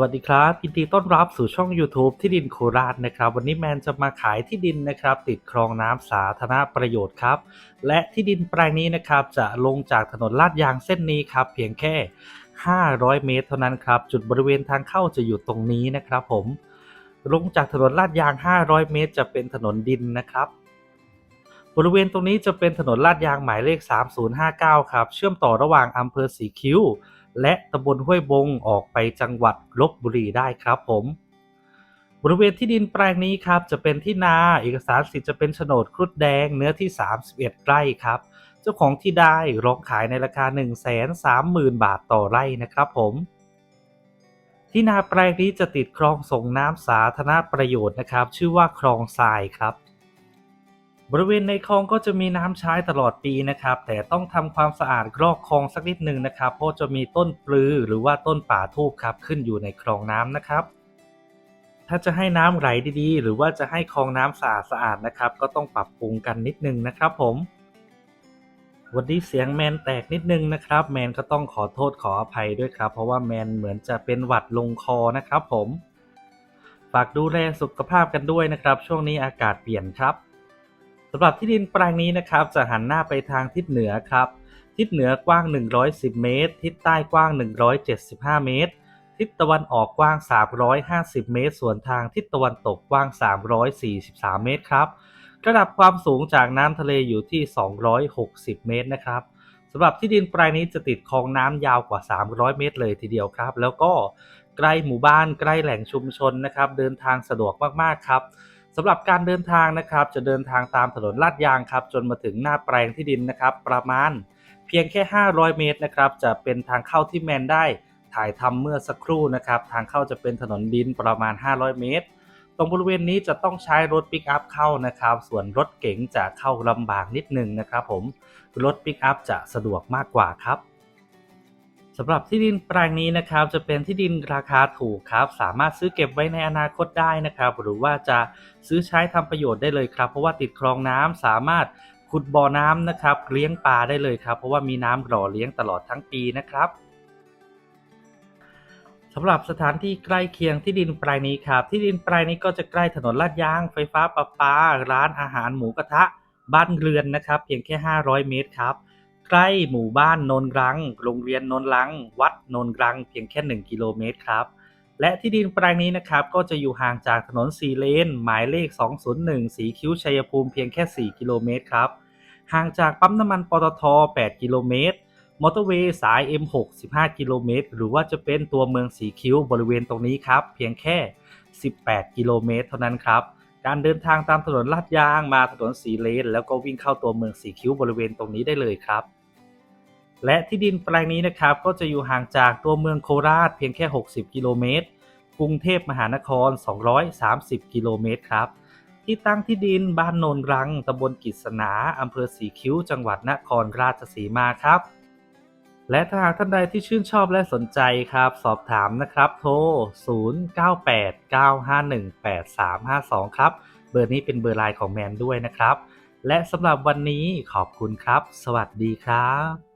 วัสดีครับยินดีต้อนรับสู่ช่อง YouTube ที่ดินโคราชนะครับ วันนี้แมนจะมาขายที่ดินนะครับ ติดคลองน้ำสาธารณประโยชน์ครับ และที่ดินแปลงนี้นะครับ จะลงจากถนนลาดยางเส้นนี้ครับ เพียงแค่ 500 เมตรเท่านั้นครับ จุดบริเวณทางเข้าจะอยู่ตรงนี้นะครับ ผม ลงจากถนนลาดยาง 500 เมตร จะเป็นถนนดินนะครับบริเวณตรงนี้จะเป็นถนนลาดยางหมายเลข 3059 ครับ เชื่อมต่อระหว่างอำเภอสีคิ้ว และตำบลห้วยบงออกไปจังหวัดลบบุรีได้ครับผม บริเวณที่ดินแปลงนี้ครับจะเป็นที่นาเอกสารสิทธิ์จะเป็นโฉนดครุฑแดงเนื้อที่ 31 ไร่ครับ เจ้าของที่ได้ร้องขายในราคา 1 3 0 0 0 0 บาทต่อไร่นะครับผมที่นาแปลงนี้จะติดคลองส่งน้ำสาธารณประโยชน์นะครับ ชื่อว่าคลองทรายครับ บริเวณในคลองก็จะมีน้ำใช้ตลอดปีนะครับ แต่ต้องทำความสะอาดรอบคลองสักนิดหนึ่งนะครับ เพราะจะมีต้นปลือหรือว่าต้นป่าทูบครับขึ้นอยู่ในคลองน้ำนะครับ ถ้าจะให้น้ำไหลดีๆ หรือว่าจะให้คลองน้ำสะอาดสะอาดๆนะครับ ก็ต้องปรับปรุงกันนิดนึงนะครับ ผมวันนี้เสียงแมนแตกนิดนึงนะครับ แมนก็ต้องขอโทษขออภัยด้วยครับ เพราะว่าแมนเหมือนจะเป็นหวัดลงคอนะครับ ผม ฝากดูแลสุขภาพกันด้วยนะครับ ช่วงนี้อากาศเปลี่ยนครับำหรับที่ดินแปลงนี้นะครับ จะหันหน้าไปทางทิศเหนือครับ ทิศเหนือกว้าง 110 เมตร ทิศใต้กว้าง 175 เมตร ทิศตะวันออกกว้าง 350 เมตร ส่วนทางทิศตะวันตกกว้าง 343 เมตรครับระดับความสูงจากน้ำทะเลอยู่ที่ 260 เมตรนะครับสำหรับที่ดินแปลงนี้จะติดคลองน้ำยาวกว่า 300 เมตรเลยทีเดียวครับ แล้วก็ใกล้หมู่บ้านใกล้แหล่งชุมชนนะครับ เดินทางสะดวกมากๆครับ สำหรับการเดินทางนะครับ จะเดินทางตามถนนลาดยางครับ จนมาถึงหน้าแปลงที่ดินนะครับ ประมาณเพียงแค่ 500 เมตรนะครับ จะเป็นทางเข้าที่แมนได้ถ่ายทำเมื่อสักครู่นะครับ ทางเข้าจะเป็นถนนดินประมาณ 500 เมตร ตรงบริเวณนี้จะต้องใช้รถปิกอัพเข้านะครับ ส่วนรถเก๋งจะเข้าลำบากนิดนึงนะครับ ผมรถปิกอัพจะสะดวกมากกว่าครับ สำหรับที่ดินแปลงนี้นะครับจะเป็นที่ดินราคาถูกครับ สามารถซื้อเก็บไว้ในอนาคตได้นะครับ หรือว่าจะซื้อใช้ทำประโยชน์ได้เลยครับ เพราะว่าติดคลองน้ำสามารถขุดบ่อน้ำนะครับ เลี้ยงปลาได้เลยครับ เพราะว่ามีน้ำหล่อเลี้ยงตลอดทั้งปีนะครับสำหรับสถานที่ใกล้เคียงที่ดินแปลงนี้ครับ ที่ดินแปลงนี้ก็จะใกล้ถนนลาดยาง ไฟฟ้าประปา ร้านอาหารหมูกระทะ บ้านเรือนนะครับ เพียงแค่ 500 เมตรครับ ใกล้หมู่บ้านโนนรัง โรงเรียนโนนรัง วัดโนนรัง เพียงแค่ 1 กิโลเมตรครับ และที่ดินแปลงนี้นะครับ ก็จะอยู่ห่างจากถนนสีเลน หมายเลข 201 สีคิ้วชัยภูมิเพียงแค่ 4 กิโลเมตรครับ ห่างจากปั๊มน้ำมันปตท 8 กิโลเมตร มอเตอร์เวย์สาย M6 15 กิโลเมตร หรือว่าจะเป็นตัวเมืองสีคิ้วบริเวณตรงนี้ครับ เพียงแค่ 18 กิโลเมตร เท่านั้นครับการเดินทางตามถนนลาดยางมาถนนสีเลน แล้วก็วิ่งเข้าตัวเมืองสีคิ้วบริเวณตรงนี้ได้เลยครับ และที่ดินแปลงนี้นะครับก็จะอยู่ห่างจากตัวเมืองโคราชเพียงแค่ 60 กิโลเมตร กรุงเทพมหานคร 230 กิโลเมตรครับ ที่ตั้งที่ดินบ้านโนนรังตำบลกิษณาอำเภอสีคิ้ว จังหวัดนครราชสีมาครับ และถ้าหากท่านใดที่ชื่นชอบและสนใจครับ สอบถามนะครับ โทร 0989518352 ครับ เบอร์นี้เป็นเบอร์ไลน์ของแมนด้วยนะครับ และสำหรับวันนี้ขอบคุณครับ สวัสดีครับ